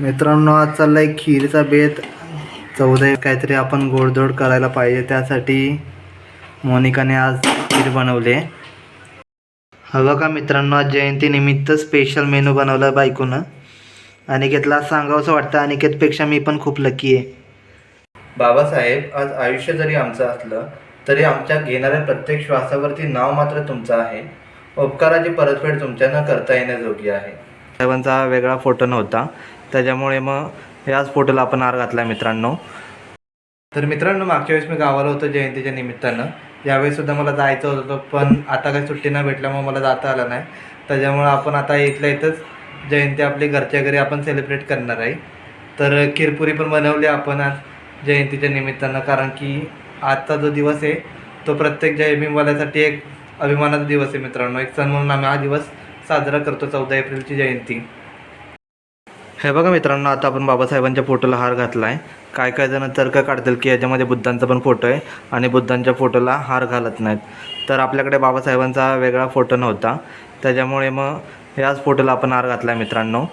मित्रांनो आज चाललाय खीरचा बेत. चौदा काहीतरी आपण गोडधोड करायला पाहिजे. त्यासाठी मोनिकाने आज खीर बनवले. हवं का मित्रांनो आज जयंतीनिमित्त स्पेशल मेनू बनवला बायकोनं. अनिकेतला सांगावंसं वाटतं. अनिकेतपेक्षा मी पण खूप लकी आहे. बाबासाहेब आज आयुष्य जरी आमचं असलं तरी आमच्या घेणाऱ्या प्रत्येक श्वासावरती नाव मात्र तुमचं आहे. उपकाराची परतफेड तुमच्या न करता येण्याजोगी आहे. साहेबांचा हा वेगळा फोटो नव्हता. त्याच्यामुळे मग याच फोटोला आपण हार घातला मित्रांनो. तर मित्रांनो मागच्या वेळेस मी गावाला होतो जयंतीच्या निमित्तानं. यावेळेस सुद्धा मला जायचं होतं पण आता काही सुट्टी नाही भेटल्यामुळे मला जाता आलं नाही. त्याच्यामुळं आपण आता इथल्या इथंच जयंती आपली घरच्या घरी आपण सेलिब्रेट करणार आहे. तर खीरपुरी पण बनवली आपण आज जयंतीच्या निमित्तानं कारण की आजचा जो दिवस आहे तो प्रत्येक जयभीमवाल्यासाठी एक अभिमानाचा दिवस आहे मित्रांनो. एक सण म्हणून आम्ही हा दिवस साजरा करतो चौदा एप्रिलची जयंती. हे बघा मित्रांनो आता आपण बाबासाहेबांच्या फोटोला हार घातला आहे काय काय जण तर्क काढतील की याच्यामध्ये बुद्धांचा पण फोटो आहे आणि बुद्धांच्या फोटोला हार घालत नाहीत. तर आपल्याकडे बाबासाहेबांचा वेगळा फोटो नव्हता. त्याच्यामुळे मग याच फोटोला आपण हार घातला आहे मित्रांनो.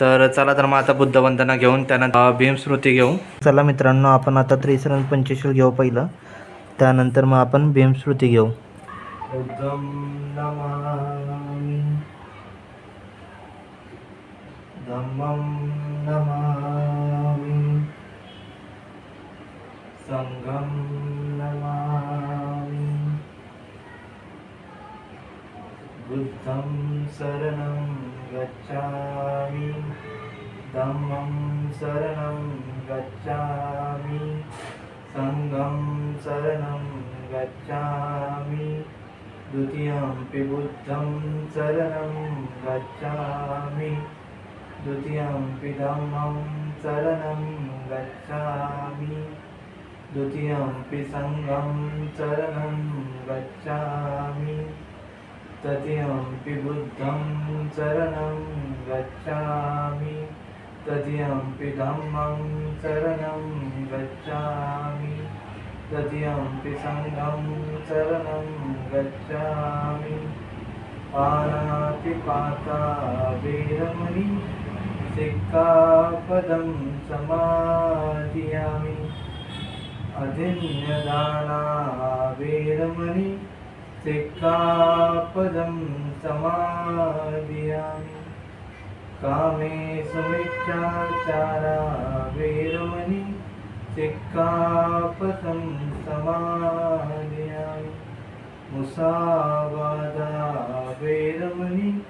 तर चला तर मग आता बुद्धवंदना घेऊन त्यानंतर भीमस्मृती घेऊ. चला मित्रांनो आपण आता त्रिसरण पंचशील घेऊ पहिलं. त्यानंतर मग आपण भीमस्मृती घेऊ बुद्धं नमामि धम्मं नमामि। सङ्घं नमामि। बुद्धं शरणं गच्छामि। धम्मं शरणं गच्छामि। सङ्घं शरणं गच्छामि। द्वितीयं बुद्धं शरणं गच्छामि। द्वितीयम्पि धम्मं शरणं गच्छामि। द्वितीयम्पि सङ्घं शरणं गच्छामि। तृतीयम्पि बुद्धं शरणं गच्छामि। तृतीयम्पि धम्मं शरणं गच्छामि। तृतीयम्पि सङ्घं शरणं गच्छामि। पाणातिपाता वेरमणि सिक्कापदं समाधियामि। अधिन्यदाना वेरमणि सिक्कापदं समाधियामि। कामे सुमिच्छाचारा वेरमणि सिक्कापदं समाधियामि। मुसावादा वेरमणि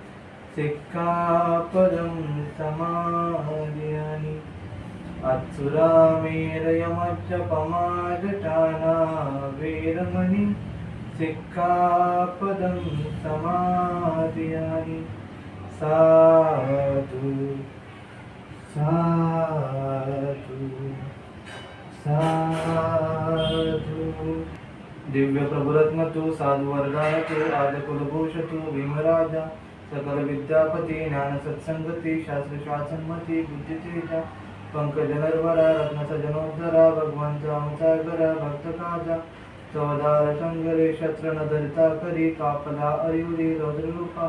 सिक्खापदं समाधियामि अत्सुरामेरयमच्चपमाजटाना वेरमणि सिक्खापदं समाधियामि साधु साधु साधु। दिव्य प्रभुरत्न तू साधु वर्गाय तू आदकुलभूष तू भीमराजा। सकल विद्यापती ज्ञान सत्संगती शास्त्र शासनमती बुद्धितेजा पंकज नरवरा रत्न भगवंत भगवंत करा भक्त काजा चवदार शंगरे शस्त्र न धरिता करी कापला अरिवरी रौद्ररूपा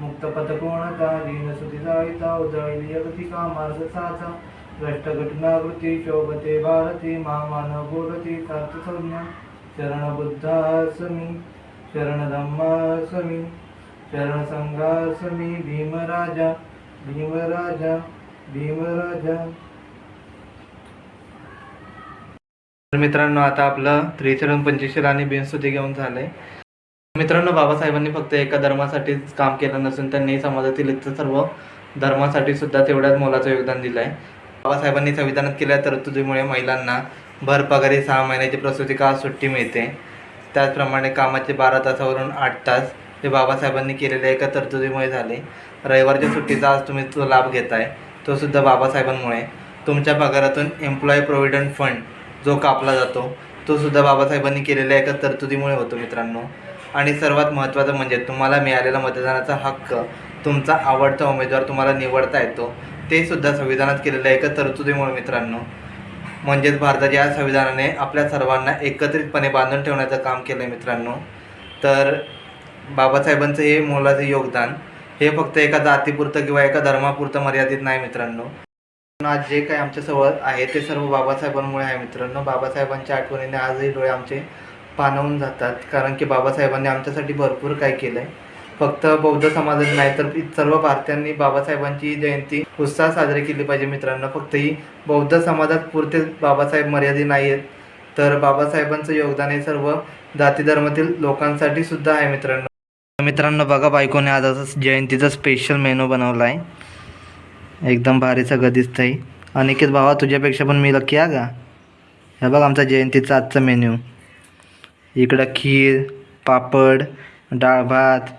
मुक्त पथकोणता दीन सुतिजायिता उजळली जगतिका मार्ग साचा भ्रष्ट घटनावृती शोभते भारती महामानव बोलती सार्थ संज्ञा शरण बुद्धासमी शरण मी भीमराजा भीमराजा भीमराजा. तर मित्रांनो आता आपलं त्रिचरण पंचशील आणि बिनस्तुती घेऊन झालंय. मित्रांनो बाबासाहेबांनी फक्त एका धर्मासाठीच काम केलं नसून त्यांनी समाजातील इतर सर्व धर्मासाठी सुद्धा तेवढ्याच मोलाचं योगदान दिलं आहे बाबासाहेबांनी संविधानात केल्या तरतुदीमुळे महिलांना भर पगारी सहा महिन्याची प्रसूतिकाळ सुट्टी मिळते. त्याचप्रमाणे कामाचे बारा तासावरून आठ तास ते बाबासाहेबांनी केलेल्या एका तरतुदीमुळे झाले. रविवारच्या सुट्टीचा आज तुम्ही तो लाभ घेताय. तो सुद्धा बाबासाहेबांमुळे. तुमच्या पगारातून एम्प्लॉई प्रोव्हिडंट फंड जो कापला जातो तो सुद्धा बाबासाहेबांनी केलेल्या एका तरतुदीमुळे होतो मित्रांनो. आणि सर्वात महत्त्वाचं म्हणजे तुम्हाला मिळालेला मतदानाचा हक्क तुमचा आवडता उमेदवार तुम्हाला निवडता येतो. ते सुद्धा संविधानात केलेल्या एका तरतुदीमुळे मित्रांनो. म्हणजेच भारताच्या या संविधानाने आपल्या सर्वांना एकत्रितपणे बांधून ठेवण्याचं काम केलं आहे मित्रांनो. तर बाबासाहेबांचं हे मोलाचं योगदान हे फक्त एका जातीपुरतं किंवा एका धर्मापुरतं मर्यादित नाही मित्रांनो. आज जे काही आमच्यासोबत आहे ते सर्व बाबासाहेबांमुळे आहे मित्रांनो. बाबासाहेबांच्या आठवणीने आजही डोळे आमचे पानवून जातात. कारण की बाबासाहेबांनी आमच्यासाठी भरपूर काय केलं आहे फक्त बौद्ध समाजात नाही तर सर्व भारतीयांनी बाबासाहेबांची जयंती उत्साह साजरी केली पाहिजे मित्रांनो. फक्त ही बौद्ध समाजात पुरते बाबासाहेब मर्यादित नाही आहेत तर बाबासाहेबांचं योगदान हे सर्व जाती धर्मातील लोकांसाठी सुद्धा आहे मित्रांनो. मित्रांनो बघा बायकोने आज असं जयंतीचा स्पेशल मेनू बनवला आहे एकदम भारीचा ग दिसतंय. अनिकेत भावा तुझ्यापेक्षा पण मी लकी आहे का? हे बघ आमचा जयंतीचा आजचा मेन्यू इकडं खीर पापड डाळ भात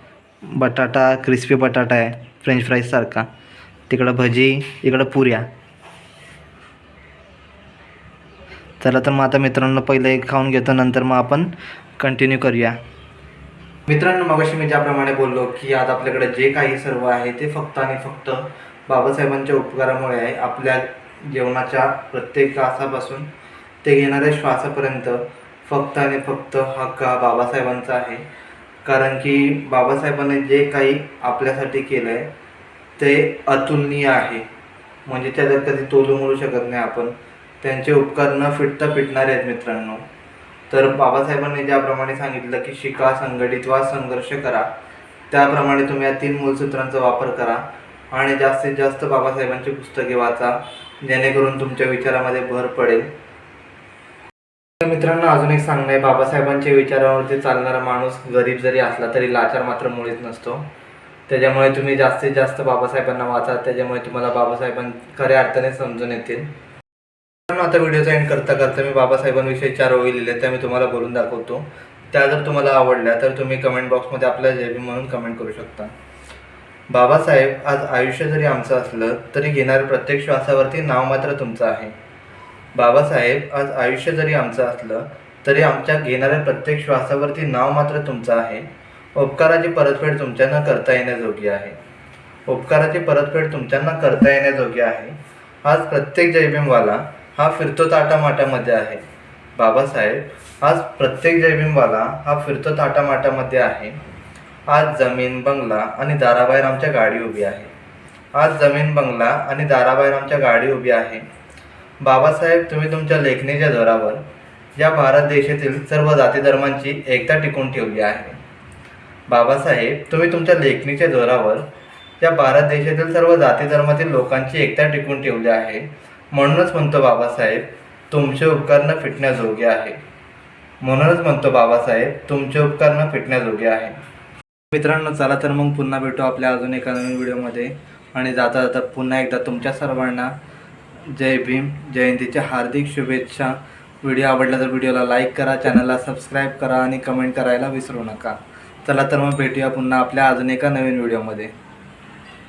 बटाटा क्रिस्पी बटाटा आहे. फ्रेंच फ्राईजसारखा तिकडं भजी इकडं पुऱ्या. चला तर मग आता मित्रांनो पहिलं एक खाऊन घेतो नंतर मग आपण कंटिन्यू करूया. मित्रांनो मगाशी मी ज्याप्रमाणे बोललो की आज आपल्याकडे जे काही सर्व आहे ते फक्त आणि फक्त बाबासाहेबांच्या उपकारामुळे आहे. आपल्या जेवणाच्या प्रत्येक तासापासून ते घेणाऱ्या श्वासापर्यंत फक्त आणि फक्त हक्क हा बाबासाहेबांचा आहे. कारण की बाबासाहेबांनी जे काही आपल्यासाठी केलं आहे ते अतुलनीय आहे. म्हणजे त्याच्यात कधी तोलू मोडू शकत नाही आपण. त्यांचे उपकार न फिटता फिटणारे आहेत मित्रांनो. तर बाबासाहेबांनी ज्याप्रमाणे सांगितलं की शिका संघटित वा संघर्ष करा. त्याप्रमाणे तुम्ही या तीन मूलसूत्रांचा वापर करा आणि जास्तीत जास्त बाबासाहेबांची पुस्तके वाचा जेणेकरून तुमच्या विचारामध्ये भर पडेल. तर मित्रांनो अजून एक सांगणं आहे. बाबासाहेबांच्या विचारावरती चालणारा माणूस गरीब जरी असला तरी लाचार मात्र मुळीच नसतो. त्याच्यामुळे तुम्ही जास्तीत जास्त बाबासाहेबांना वाचा. त्याच्यामुळे तुम्हाला बाबासाहेबां खऱ्या अर्थाने समजून येतील. मित्रांनो, आता व्हिडिओचा एंड करता करता मी बाबासाहेबांविषयी चार ओळी लिहिल्या त्या मी तुम्हाला बोलून दाखवतो. त्या जर तुम्हाला आवडल्या तर तुम्ही कमेंट बॉक्समध्ये आपल्या जेबी म्हणून कमेंट करू शकता. बाबासाहेब आज आयुष्य जरी आमचं असलं तरी घेणाऱ्या प्रत्येक श्वासावरती नाव मात्र तुमचं आहे. बाबासाहेब आज आयुष्य जरी आमचं असलं तरी आमच्या घेणाऱ्या प्रत्येक श्वासावरती नाव मात्र तुमचं आहे. उपकाराची परतफेड तुमच्यांना करता येण्याजोगी आहे. उपकाराची परतफेड तुमच्यांना करता येण्याजोगी आहे. आज प्रत्येक जयभीमवाला हा फिरतो ताटामाटामध्ये आहे. बाबासाहेब आज प्रत्येक जयभीमवाला हा फिरतो ताटामाटामध्ये आहे. आज जमीन बंगला आणि दाराबाहेर आमच्या गाडी उभी आहे. आज जमीन बंगला आणि दाराबाहेर आमच्या गाडी उभी आहे. बाबासाहेब तुम्ही तुमच्या लेखणीच्या जोरावर या भारत देशातील सर्व जाती धर्मांची एकता टिकून ठेवली आहे. बाबासाहेब तुम्ही तुमच्या लेखणीच्या जोरावर या भारत देशातील सर्व जाती धर्मातील लोकांची एकता टिकून ठेवली आहे. म्हणूनच म्हणतो बाबासाहेब तुमचे उपकरणं फिटण्याजोगे आहे. म्हणूनच म्हणतो बाबासाहेब तुमचे उपकरणं फिटण्याजोगे आहे. मित्रांनो चला तर मग पुन्हा भेटू आपल्या अजून एका नवीन व्हिडिओमध्ये. आणि जाता जाता पुन्हा एकदा तुमच्या सर्वांना जय भीम जयंतीच्या हार्दिक शुभेच्छा. व्हिडिओ आवडला तर व्हिडिओला लाईक करा चॅनलला सबस्क्राईब करा आणि कमेंट करायला विसरू नका. चला तर मग भेटूया पुन्हा आपल्या अजून एका नवीन व्हिडिओमध्ये.